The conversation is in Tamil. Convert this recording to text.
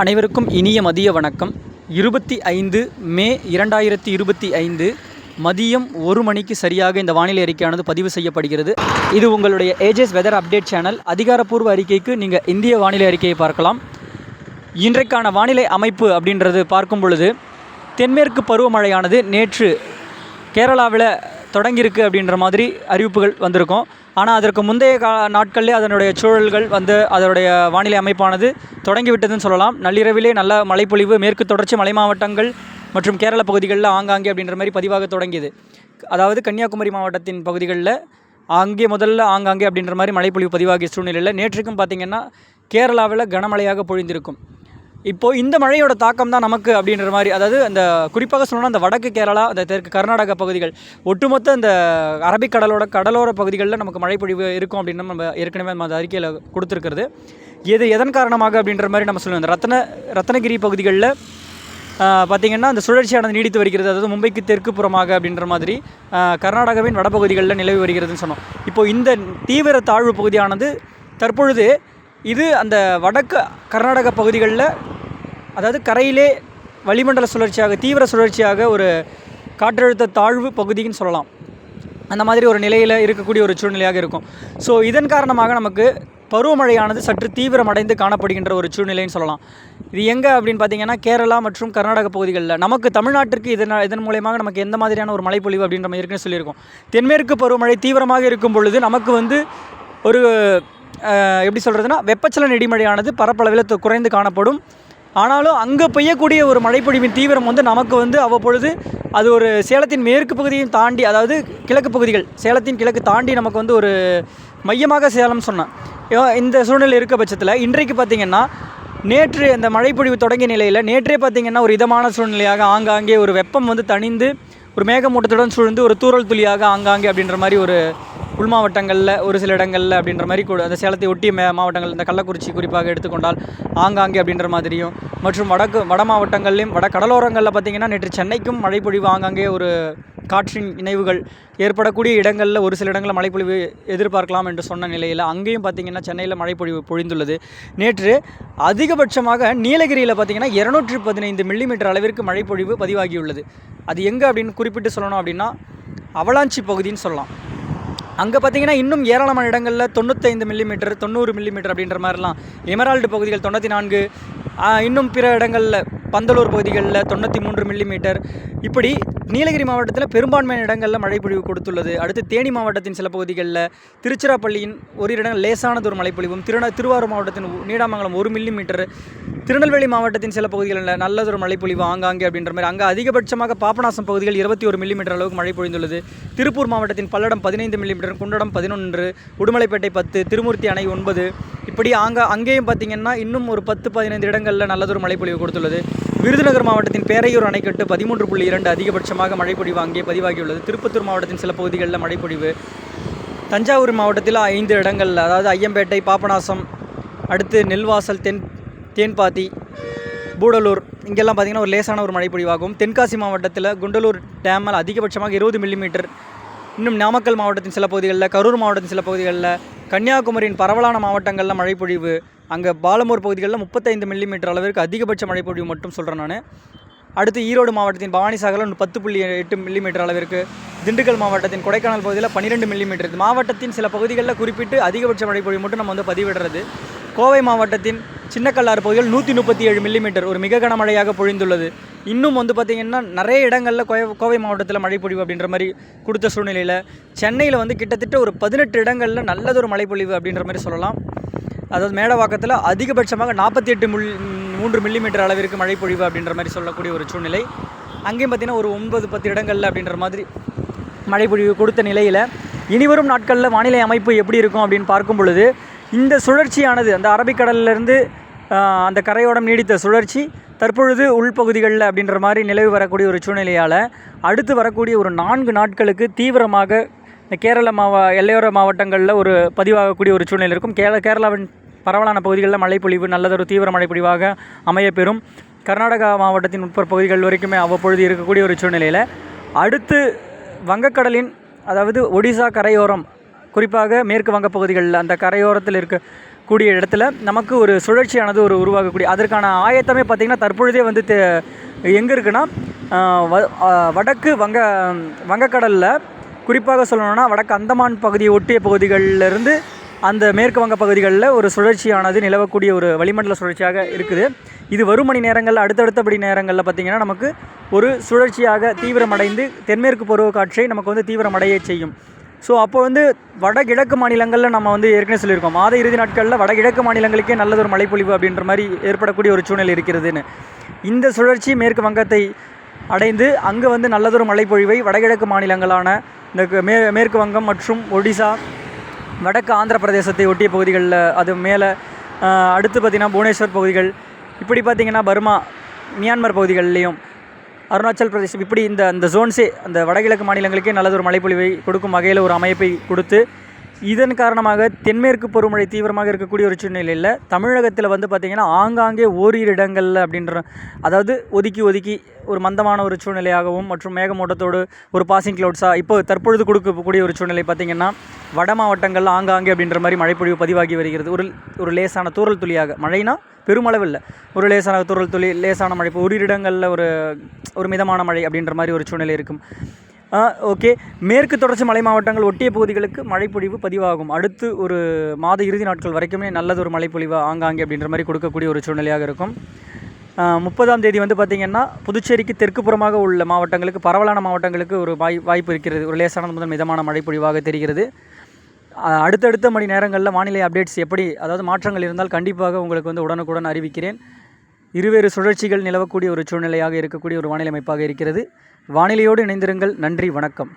அனைவருக்கும் இனிய மதிய வணக்கம். இருபத்தி ஐந்து மே இரண்டாயிரத்தி இருபத்தி ஐந்து மதியம் ஒரு மணிக்கு சரியாக இந்த வானிலை அறிக்கையானது பதிவு செய்யப்படுகிறது. இது உங்களுடைய ஏஜஸ் வெதர் அப்டேட் சேனல் அதிகாரப்பூர்வ அறிக்கைக்கு நீங்கள் இந்திய வானிலை அறிக்கையை பார்க்கலாம். இன்றைக்கான வானிலை அமைப்பு அப்படின்றது பார்க்கும் பொழுது தென்மேற்கு பருவமழையானது நேற்று கேரளாவில் தொடங்கியிருக்கு அப்படின்ற மாதிரி அறிவிப்புகள் வந்திருக்கும். ஆனால் அதற்கு முந்தைய கா நாட்களிலே அதனுடைய சூழல்கள் வந்து அதனுடைய வானிலை அமைப்பானது தொடங்கிவிட்டதுன்னு சொல்லலாம். நள்ளிரவிலே நல்ல மழைப்பொழிவு மேற்கு தொடர்ச்சி மலை மாவட்டங்கள் மற்றும் கேரள பகுதிகளில் ஆங்காங்கே அப்படின்ற மாதிரி பதிவாக தொடங்கியது. அதாவது கன்னியாகுமரி மாவட்டத்தின் பகுதிகளில் அங்கே முதல்ல ஆங்காங்கே அப்படின்ற மாதிரி மழைப்பொழிவு பதிவாகிய சூழ்நிலையில் நேற்றுக்கும் பார்த்திங்கன்னா கேரளாவில் கனமழையாக பொழிந்திருக்கும். இப்போது இந்த மழையோட தாக்கம் தான் நமக்கு அப்படின்ற மாதிரி அதாவது அந்த குறிப்பாக சொல்லணும்னா அந்த வடக்கு கேரளா அந்த தெற்கு கர்நாடகா பகுதிகள் ஒட்டுமொத்த இந்த அரபிக்கடலோட கடலோர பகுதிகளில் நமக்கு மழைப்பொழிவு இருக்கும் அப்படின்னு நம்ம ஏற்கனவே நம்ம அந்த அறிக்கையில் கொடுத்துருக்கிறது. எது எதன் காரணமாக அப்படின்ற மாதிரி நம்ம சொல்லுவோம் இந்த ரத்ன ரத்னகிரி பகுதிகளில் பார்த்திங்கன்னா அந்த சுழற்சியானது நீடித்து வருகிறது. அதாவது மும்பைக்கு தெற்கு புறமாக அப்படின்ற மாதிரி கர்நாடகாவின் வடபகுதிகளில் நிலவி வருகிறதுன்னு சொன்னோம். இப்போது இந்த தீவிர தாழ்வு பகுதியானது தற்பொழுது இது அந்த வடக்கு கர்நாடக பகுதிகளில் அதாவது கரையிலே வளிமண்டல சுழற்சியாக தீவிர சுழற்சியாக ஒரு காற்றழுத்த தாழ்வு பகுதின்னு சொல்லலாம். அந்த மாதிரி ஒரு நிலையில் இருக்கக்கூடிய ஒரு சூழ்நிலையாக இருக்கும். ஸோ இதன் காரணமாக நமக்கு பருவமழையானது சற்று தீவிரமடைந்து காணப்படுகின்ற ஒரு சூழ்நிலைன்னு சொல்லலாம். இது எங்கே அப்படின்னு பார்த்தீங்கன்னா கேரளா மற்றும் கர்நாடக பகுதிகளில். நமக்கு தமிழ்நாட்டிற்கு இதன் இதன் மூலயமாக நமக்கு எந்த மாதிரியான ஒரு மழைப்பொழிவு அப்படின்ற மாதிரி இருக்குன்னு சொல்லியிருக்கோம். தென்மேற்கு பருவமழை தீவிரமாக இருக்கும் பொழுது நமக்கு வந்து ஒரு எப்படி சொல்கிறதுனா வெப்பச்சலன இடிமழையானது பரப்பளவில் குறைந்து காணப்படும். ஆனாலும் அங்கே பெய்யக்கூடிய ஒரு மழைப்பொழிவின் தீவிரம் வந்து நமக்கு வந்து அவ்வப்பொழுது அது ஒரு சேலத்தின் மேற்கு பகுதியையும் தாண்டி அதாவது கிழக்கு பகுதிகள் சேலத்தின் கிழக்கு தாண்டி நமக்கு வந்து ஒரு மையமாக சேலம் சொன்னேன். இந்த சூழ்நிலை இருக்க பட்சத்தில் இன்றைக்கு பார்த்திங்கன்னா நேற்று அந்த மழைப்பொழிவு தொடங்கிய நிலையில் நேற்றே பார்த்திங்கன்னா ஒரு இதமான சூழ்நிலையாக ஆங்காங்கே ஒரு வெப்பம் வந்து தணிந்து ஒரு மேகமூட்டத்துடன் சூழ்ந்து ஒரு தூறல் துளியாக ஆங்காங்கே அப்படின்ற மாதிரி ஒரு உள் மாவட்டங்களில் ஒரு சில இடங்களில் அப்படின்ற மாதிரி கூட அந்த சேலத்தை ஒட்டிய மே மாவட்டங்கள் இந்த கள்ளக்குறிச்சி குறிப்பாக எடுத்துக்கொண்டால் ஆங்காங்கே அப்படின்ற மாதிரியும் மற்றும் வடக்கு வட மாவட்டங்கள்லையும் வட கடலோரங்களில் பார்த்திங்கன்னா நேற்று சென்னைக்கும் மழைப்பொழிவு ஆங்காங்கே ஒரு காற்றின் இணைவுகள் ஏற்படக்கூடிய இடங்களில் ஒரு சில இடங்களில் மழைப்பொழிவு எதிர்பார்க்கலாம் என்று சொன்ன நிலையில் அங்கேயும் பார்த்திங்கன்னா சென்னையில் மழைப்பொழிவு பொழிந்துள்ளது. நேற்று அதிகபட்சமாக நீலகிரியில் பார்த்திங்கன்னா இரநூற்றி பதினைந்து மில்லிமீட்டர் அளவிற்கு மழைப்பொழிவு பதிவாகியுள்ளது. அது எங்கே அப்படின்னு குறிப்பிட்டு சொல்லணும் அப்படின்னா அவலாஞ்சி பகுதின்னு சொல்லலாம். அங்கே பார்த்தீங்கன்னா இன்னும் ஏராளமான இடங்களில் தொண்ணூத்தைந்து மில்லிமீட்டர் தொண்ணூறு மில்லிமீட்டர் அப்படின்ற மாதிரிலாம் எமரால்டு பகுதிகள் தொண்ணூற்றி நான்கு இன்னும் பிற இடங்களில் பந்தலூர் பகுதிகளில் தொண்ணூற்றி மூன்று மில்லிமீட்டர் இப்படி நீலகிரி மாவட்டத்தில் பெரும்பான்மையான இடங்களில் மழைப்பொழிவு கொடுத்துள்ளது. அடுத்து தேனி மாவட்டத்தின் சில பகுதிகளில் திருச்சிராப்பள்ளியின் ஒரு இடங்கள் லேசானது ஒரு மழைப்பொழிவும் திருநா திருவாரூர் மாவட்டத்தின் நீடாமங்கலம் ஒரு மில்லிமீட்டர் திருநெல்வேலி மாவட்டத்தின் சில பகுதிகளில் நல்லதொரு மழைப்பொழிவு ஆங்காங்கே அப்படின்ற மாதிரி. அங்கே அதிகபட்சமாக பாபநாசம் பகுதிகள் இருபத்தி ஒரு மில்லிமீட்டர் அளவுக்கு மழை பொழிந்துள்ளது. திருப்பூர் மாவட்டத்தின் பல்லடம் பதினைந்து மில்லிமீட்டர் குண்டடம் பதினொன்று உடுமலைப்பேட்டை பத்து திருமூர்த்தி அணை ஒன்பது. இப்படி அங்கே அங்கேயும் பார்த்தீங்கன்னா இன்னும் ஒரு பத்து பதினைந்து இடங்களில் நல்லதொரு மழைப்பொழிவு கொடுத்துள்ளது. விருதுநகர் மாவட்டத்தின் பேரையூர் அணைக்கட்டு பதிமூன்று புள்ளி இரண்டு அதிகபட்சமாக மழைப்பொழிவு அங்கே பதிவாகியுள்ளது. திருப்பத்தூர் மாவட்டத்தின் சில பகுதிகளில் மழைப்பொழிவு. தஞ்சாவூர் மாவட்டத்தில் ஐந்து இடங்களில் அதாவது ஐயம்பேட்டை பாபநாசம் அடுத்து நெல்வாசல் தென் தேன்பாத்தி பூடலூர் இங்கெல்லாம் பார்த்திங்கன்னா ஒரு லேசான ஒரு மழைப்பொழிவாகும். தென்காசி மாவட்டத்தில் குண்டலூர் டேமில் அதிகபட்சமாக இருபது மில்லிமீட்டர். இன்னும் நாமக்கல் மாவட்டத்தின் சில பகுதிகளில் கரூர் மாவட்டத்தின் சில பகுதிகளில் கன்னியாகுமரியின் பரவலான மாவட்டங்களில் மழைப்பொழிவு. அங்கே பாலமூர் பகுதிகளில் முப்பத்தைந்து மில்லிமீட்டர் அளவிற்கு அதிகபட்ச மழைப்பொழிவு மட்டும் சொல்கிறேன் நான். அடுத்து ஈரோடு மாவட்டத்தின் பவானிசாகரில் பத்து புள்ளி எட்டு மில்லிமீட்டர் அளவிற்கு திண்டுக்கல் மாவட்டத்தின் கொடைக்கானல் பகுதியில் பன்னிரெண்டு மில்லிமீட்டர் மாவட்டத்தின் சில பகுதிகளில் குறிப்பிட்டு அதிகபட்ச மழைப்பொழிவு மட்டும் நம்ம வந்து பதிவிடுறது. கோவை மாவட்டத்தின் சின்னக்கல்லாறு பகுதியில் நூற்றி முப்பத்தி ஏழு மில்லிமீட்டர் ஒரு மிக கனமழையாக பொழிந்துள்ளது. இன்னும் வந்து பார்த்திங்கன்னா நிறைய இடங்களில் கோவை கோவை மாவட்டத்தில் மழைப்பொழிவு அப்படின்ற மாதிரி கொடுத்த சூழ்நிலையில் சென்னையில் வந்து கிட்டத்தட்ட ஒரு பதினெட்டு இடங்களில் நல்லதொரு மழைப்பொழிவு அப்படின்ற மாதிரி சொல்லலாம். அதாவது மேடவாக்கத்தில் அதிகபட்சமாக நாற்பத்தி எட்டு முல் மூன்று மில்லிமீட்டர் அளவிற்கு மழை பொழிவு அப்படின்ற மாதிரி சொல்லக்கூடிய ஒரு சூழ்நிலை. அங்கேயும் பார்த்தீங்கன்னா ஒரு ஒன்பது பத்து இடங்களில் அப்படின்ற மாதிரி மழை பொழிவு கொடுத்த நிலையில் இனிவரும் நாட்களில் வானிலை அமைப்பு எப்படி இருக்கும் அப்படின்னு பார்க்கும் பொழுது இந்த சுழற்சியானது அந்த அரபிக்கடல்லிருந்து அந்த கரையோடம் நீடித்த சுழற்சி தற்பொழுது உள்பகுதிகளில் அப்படின்ற மாதிரி நிலவு வரக்கூடிய ஒரு சூழ்நிலையால் அடுத்து வரக்கூடிய ஒரு நான்கு நாட்களுக்கு தீவிரமாக இந்த கேரள மாவ எல்லையோர மாவட்டங்களில் ஒரு பதிவாகக்கூடிய ஒரு சூழ்நிலை இருக்கும். கேரள கேரளாவின் பரவலான பகுதிகளில் மழைப்பொழிவு நல்லதொரு தீவிர மழைப்பொழிவாக அமையப்பெறும். கர்நாடகா மாவட்டத்தின் உட்புற பகுதிகள் வரைக்குமே அவ்வப்பொழுது இருக்கக்கூடிய ஒரு சூழ்நிலையில் அடுத்து வங்கக்கடலின் அதாவது ஒடிசா கரையோரம் குறிப்பாக மேற்கு வங்க பகுதிகளில் அந்த கரையோரத்தில் இருக்கக்கூடிய இடத்துல நமக்கு ஒரு சுழற்சியானது ஒரு உருவாகக்கூடிய அதற்கான ஆயத்தமே பார்த்திங்கன்னா தற்பொழுதே வந்து எங்கே இருக்குன்னா வடக்கு வங்க வங்கக்கடலில் குறிப்பாக சொல்லணும்னா வடக்கு அந்தமான் பகுதியை ஒட்டிய பகுதிகளில் இருந்து அந்த மேற்கு வங்க பகுதிகளில் ஒரு சுழற்சியானது நிலவக்கூடிய ஒரு வளிமண்டல சுழற்சியாக இருக்குது. இது வரும் மணி நேரங்களில் அடுத்தடுத்தபடி நேரங்களில் பார்த்திங்கன்னா நமக்கு ஒரு சுழற்சியாக தீவிரமடைந்து தென்மேற்கு பருவக்காற்றை நமக்கு வந்து தீவிரமடைய செய்யும். ஸோ அப்போ வந்து வடகிழக்கு மாநிலங்களில் நம்ம வந்து ஏற்கனவே சொல்லியிருக்கோம். மாத இறுதி நாட்களில் வடகிழக்கு மாநிலங்களுக்கே நல்லதொரு மழைப்பொழிவு அப்படின்ற மாதிரி ஏற்படக்கூடிய ஒரு சூழ்நிலை இருக்கிறதுன்னு. இந்த சுழற்சி மேற்கு வங்கத்தை அடைந்து அங்கே வந்து நல்லதொரு மழைப்பொழிவை வடகிழக்கு மாநிலங்களான இந்த மே மேற்கு வங்கம் மற்றும் ஒடிசா வடக்கு ஆந்திர பிரதேசத்தை ஒட்டிய பகுதிகளில் அது மேலே அடுத்து பார்த்திங்கன்னா புவனேஸ்வர் பகுதிகள் இப்படி பார்த்திங்கன்னா பர்மா மியான்மர் பகுதிகள்லேயும் அருணாச்சல் பிரதேசம் இப்படி இந்த அந்த ஜோன்ஸே அந்த வடகிழக்கு மாநிலங்களுக்கே நல்லது ஒரு மழைப்பொழிவை கொடுக்கும் வகையில் ஒரு அமைப்பை கொடுத்து இதன் காரணமாக தென்மேற்கு பருவமழை தீவிரமாக இருக்கக்கூடிய ஒரு சூழ்நிலையில் தமிழகத்தில் வந்து பார்த்திங்கன்னா ஆங்காங்கே ஓரிரு இடங்களில் அப்படின்ற அதாவது ஒதுக்கி ஒதுக்கி ஒரு மந்தமான ஒரு சூழ்நிலையாகவும் மற்றும் மேகமூட்டத்தோடு ஒரு பாசிங் க்ளவுட்ஸாக இப்போ தற்பொழுது கொடுக்கக்கூடிய ஒரு சூழ்நிலை பார்த்திங்கன்னா வட மாவட்டங்களில் ஆங்காங்கே அப்படின்ற மாதிரி மழைப்பொழிவு பதிவாகி வருகிறது. ஒரு ஒரு லேசான தூரல் துளியாக. மழைனா பெருமளவில் ஒரு லேசான தூரல் துளி லேசான மழை இப்போ ஒரு இடங்களில் ஒரு ஒரு மிதமான மழை அப்படின்ற மாதிரி ஒரு சூழ்நிலை இருக்கும். ஓகே மேற்கு தொடர்ச்சி மலை மாவட்டங்கள் ஒட்டிய பகுதிகளுக்கு மழைப்பொழிவு பதிவாகும். அடுத்து ஒரு மாத இறுதி நாட்கள் வரைக்குமே நல்லது ஒரு மழைப்பொழிவு ஆங்காங்கே அப்படின்ற மாதிரி கொடுக்கக்கூடிய ஒரு சூழ்நிலையாக இருக்கும். முப்பதாம் தேதி வந்து பார்த்திங்கன்னா புதுச்சேரிக்கு தெற்கு புறமாக உள்ள மாவட்டங்களுக்கு பரவலான மாவட்டங்களுக்கு ஒரு வாய் வாய்ப்பு இருக்கிறது. ஒரு லேசான முதல் மிதமான மழைப்பொழிவாக தெரிகிறது. அடுத்தடுத்த மணி நேரங்களில் வானிலை அப்டேட்ஸ் எப்படி அதாவது மாற்றங்கள் இருந்தால் கண்டிப்பாக உங்களுக்கு வந்து உடனுக்குடன் அறிவிக்கிறேன். இருவேறு சுழற்சிகள் நிலவக்கூடிய ஒரு சூழ்நிலையாக இருக்கக்கூடிய ஒரு வானிலை அமைப்பாக இருக்கிறது. வானிலையோடு இணைந்திருங்கள். நன்றி வணக்கம்.